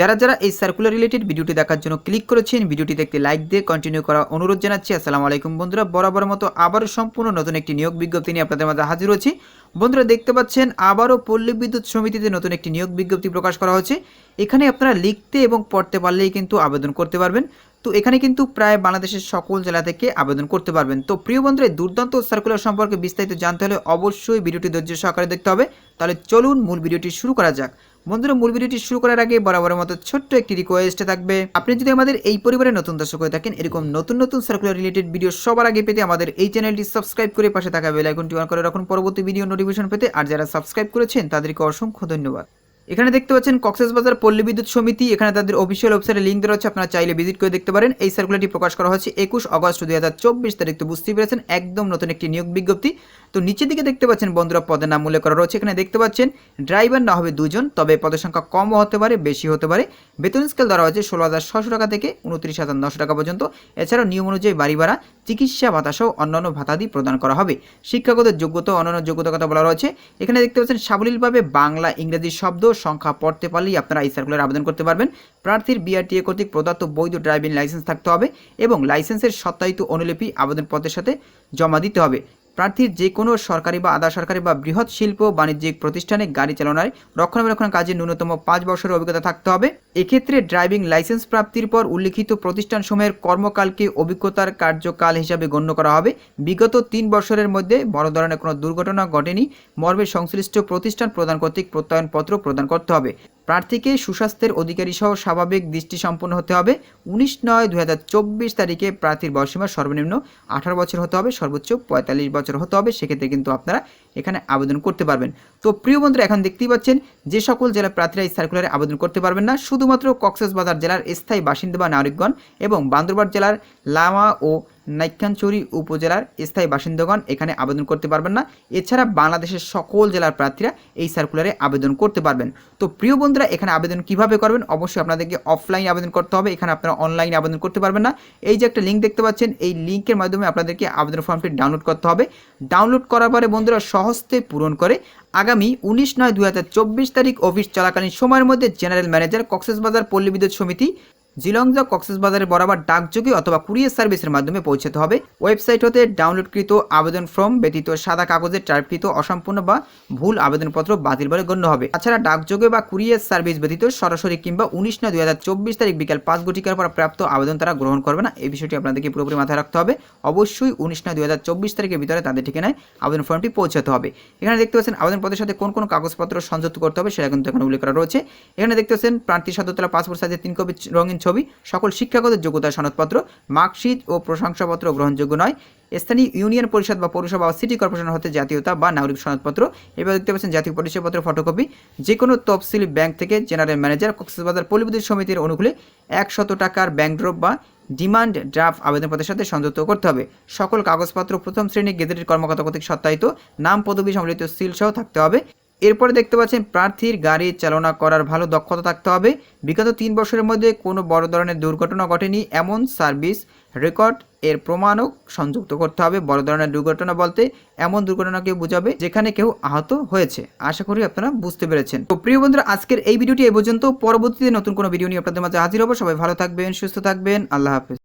যারা যারা এই সার্কুলার রিলেটেড ভিডিওটি দেখার জন্য ক্লিক করেছেন ভিডিওটি দেখতে লাইক দিয়ে কন্টিনিউ করা অনুরোধ জানাচ্ছি। আসসালামু আলাইকুম বন্ধুরা বরাবর মতো আবারও সম্পূর্ণ নতুন একটি নিয়োগ বিজ্ঞপ্তি নিয়ে আপনাদের মাঝে হাজির হচ্ছি বন্ধুরা, দেখতে পাচ্ছেন আবারও পল্লী বিদ্যুৎ সমিতিতে নতুন একটি নিয়োগ বিজ্ঞপ্তি প্রকাশ করা হচ্ছে এখানে আপনারা লিখতে এবং পড়তে পারলেই কিন্তু আবেদন করতে পারবেন। তো এখানে কিন্তু প্রায় বাংলাদেশের সকল জেলা থেকে আবেদন করতে পারবেন। তো প্রিয় বন্ধুরা দুর্দান্ত সার্কুলার সম্পর্কে বিস্তারিত জানতে হলে অবশ্যই ভিডিওটি ধৈর্য সহকারে দেখতে হবে। তাহলে চলুন মূল ভিডিওটি শুরু করা যাক। বন্ধুরা, মূল ভিডিওটি শুরু করার আগে বরাবরের মতো ছোট্ট একটি রিকোয়েস্টে থাকবে। আপনি যদি আমাদের এই পরিবারে নতুন দর্শক হয়ে থাকেন, এরকম নতুন নতুন সার্কুলার রিলেটেড ভিডিও সবার আগে পেতে আমাদের এই চ্যানেলটি সাবস্ক্রাইব করে পাশে থাকা বেলাইকনটি অন করে রাখুন। পরবর্তী ভিডিও নোটিফিকেশন পেতে আর যারা সাবস্ক্রাইব করেছেন, তাদেরকে অসংখ্য ধন্যবাদ। এখানে দেখতে পাচ্ছেন কক্সেস বাজার পল্লী বিদ্যুৎ সমিতি। এখানে তাদের অফিসিয়াল ওয়েবসাইটে লিঙ্ক দেওয়া হচ্ছে আপনারা চাইলে ভিজিট করে দেখতে পারেন। এই সার্কুলারটি প্রকাশ করা হচ্ছে একুশ অগস্ট দুই হাজার চব্বিশ তারিখ, তো বুঝতেই পেরেছেন, একদম নতুন একটি নিয়োগ বিজ্ঞপ্তি। তো নিচের দিকে দেখতে পাচ্ছেন বন্ধুরা, পদের নাম উল্লেখ করা রয়েছে। এখানে দেখতে পাচ্ছেন ড্রাইভার না হবে দুজন, তবে পদের সংখ্যা কমও হতে পারে বেশি হতে পারে। বেতন স্কেল ধরা হচ্ছে ষোলো হাজার ছশো টাকা থেকে উনত্রিশ হাজার নশো টাকা পর্যন্ত। এছাড়াও নিয়ম অনুযায়ী বাড়ি ভাড়া চিকিৎসা ভাতাসহ অন্যান্য ভাতাদি প্রদান করা হবে। শিক্ষাগত যোগ্যতা অন্যান্য যোগ্যতার কথা বলা রয়েছে। এখানে দেখতে পাচ্ছেন, সাবলীলভাবে বাংলা, ইংরেজি শব্দ সংখ্যা পড়তে পারলেই আপনারা এই সার্কুলার আবেদন করতে পারবেন। প্রার্থীর বিআরটিএ কর্তৃক প্রদত্ত বৈধ ড্রাইভিং লাইসেন্স থাকতে হবে এবং লাইসেন্সের সত্যায়িত অনুলিপি আবেদনপত্রের সাথে জমা দিতে হবে। প্রার্থীর যে কোনো সরকারি বা আধা সরকারি বা বৃহৎ শিল্প বাণিজ্যিক প্রতিষ্ঠানে গাড়ি চালানোর রক্ষণাবেক্ষণ কাজে ন্যূনতম পাঁচ বছরের অভিজ্ঞতা থাকতে হবে। এক্ষেত্রে ড্রাইভিং লাইসেন্স প্রাপ্তির পর উল্লিখিত প্রতিষ্ঠানসমূহের কর্মকালকে অভিজ্ঞতার কার্যকাল হিসাবে গণ্য করা হবে। বিগত তিন বছরের মধ্যে বড় ধরনের কোনো দুর্ঘটনা ঘটেনি। মর্মে সংশ্লিষ্ট প্রতিষ্ঠান প্রদান কর্তৃক প্রত্যয়নপত্র প্রদান করতে হবে। প্রার্থীকে সুস্বাস্থ্যের অধিকারী সহ স্বাভাবিক দৃষ্টি সম্পন্ন হতে হবে। উনিশ নয় দু তারিখে প্রার্থীর বয়সীমা সর্বনিম্ন আঠারো বছর হতে হবে, সর্বোচ্চ পঁয়তাল্লিশ বছর হতে হবে। সেক্ষেত্রে কিন্তু আপনারা এখানে আবেদন করতে পারবেন। তো প্রিয় বন্ধুরা, এখন দেখতেই পাচ্ছেন, যে সকল জেলা প্রার্থীরা এই সার্কুলারে আবেদন করতে পারবেন না, শুধুমাত্র কক্সবাজার জেলার স্থায়ী বাসিন্দা বা নাগরিকগণ এবং বান্দরবান জেলার লামা ও নাইখানচুরি উপজেলার স্থায়ী বাসিন্দাগণ এখানে আবেদন করতে পারবেন না। এছাড়া বাংলাদেশের সকল জেলার প্রার্থীরা এই সার্কুলারে আবেদন করতে পারবেন। তো প্রিয় বন্ধুরা, এখানে আবেদন কীভাবে করবেন? অবশ্যই আপনাদেরকে অফলাইন আবেদন করতে হবে। এখানে আপনারা অনলাইনে আবেদন করতে পারবেন না। এই যে একটা লিঙ্ক দেখতে পাচ্ছেন, এই লিঙ্কের মাধ্যমে আপনাদেরকে আবেদন ফর্মটি ডাউনলোড করতে হবে। ডাউনলোড করার পরে বন্ধুরা সহজতে পূরণ করে আগামী উনিশ নয় দু তারিখ অফিস চলাকালীন সময়ের মধ্যে জেনারেল ম্যানেজার কক্সেসবাজার পল্লী বিদ্যুৎ সমিতি জিলংজা কক্সবাজারের বরাবর ডাকযোগে অথবা কুরিয়ার সার্ভিসের মাধ্যমে পৌঁছাতে হবে। ওয়েবসাইট হতে ডাউনলোডকৃত আবেদন ফর্ম, ব্যতীত সাদা কাগজে টাইপকৃত অসম্পূর্ণ বা ভুল আবেদনপত্র বাতিল বলে গণ্য হবে। তাছাড়া ডাকযোগে বা কুরিয়ার সার্ভিস ব্যতীত সরাসরি কিংবা উনিশ নয় দুই হাজার চব্বিশ তারিখ বিকাল পাঁচ ঘটিকার পর প্রাপ্ত আবেদন তারা গ্রহণ করবে না। এই বিষয়টি আপনাদেরকে পুরোপুরি মাথায় রাখতে হবে। অবশ্যই উনিশ নয় দুই হাজার চব্বিশ তারিখের ভিতরে তাদের ঠিকানায় আবেদন ফর্মটি পৌঁছাতে হবে। এখানে দেখতে পাচ্ছেন আবেদনপত্রের সাথে কোন কোন কাগজপত্র সংযুক্ত করতে হবে সেটা কিন্তু এখানে উল্লেখ করা রয়েছে। এখানে দেখতে পাচ্ছেন প্রার্থী সদতলা পাসপোর্ট সাইজের তিন কপি রঙিন ছবি সকল শিক্ষাগত যোগ্যতা সনদপত্র, মার্কশিট ও প্রশংসাপত্র গ্রহণযোগ্য নয়। স্থানীয় ইউনিয়ন পরিষদ বা পৌরসভা বা সিটি কর্পোরেশন হতে জাতীয়তা বা নাগরিক সনদপত্র। এবার দেখতে পাচ্ছেন জাতীয় পরিচয়পত্র ফটোকপি। যে কোনো তফসিলি ব্যাংক থেকে জেনারেল ম্যানেজার কক্সবাজার পল্লীবিদ্যুৎ সমিতির অনুকূলে একশত টাকার ব্যাংক ড্রপ বা ডিমান্ড ড্রাফট আবেদনপত্রের সাথে সংযুক্ত করতে হবে। সকল কাগজপত্র প্রথম শ্রেণি গেজেটের কর্মকর্তা কর্তৃক সত্যায়িত, নাম পদবি সম্মিলিত সিল সহ থাকতে হবে। এরপরে দেখতে পাচ্ছেন প্রার্থীর গাড়ি চালনা করার ভালো দক্ষতা থাকতে হবে। বিগত তিন বছরের মধ্যে কোনো বড় ধরনের দুর্ঘটনা ঘটেনি, এমন সার্ভিস রেকর্ড এর প্রমাণও সংযুক্ত করতে হবে। বড় ধরনের দুর্ঘটনা বলতে এমন দুর্ঘটনাকে বোঝাবে যেখানে কেউ আহত হয়েছে। আশা করি আপনারা বুঝতে পেরেছেন। তো প্রিয় বন্ধুরা, আজকের এই ভিডিওটি এ পর্যন্ত। পরবর্তীতে নতুন কোনো ভিডিও নিয়ে আপনাদের মাঝে হাজির হব। সবাই ভালো থাকবেন, সুস্থ থাকবেন। আল্লাহ হাফেজ।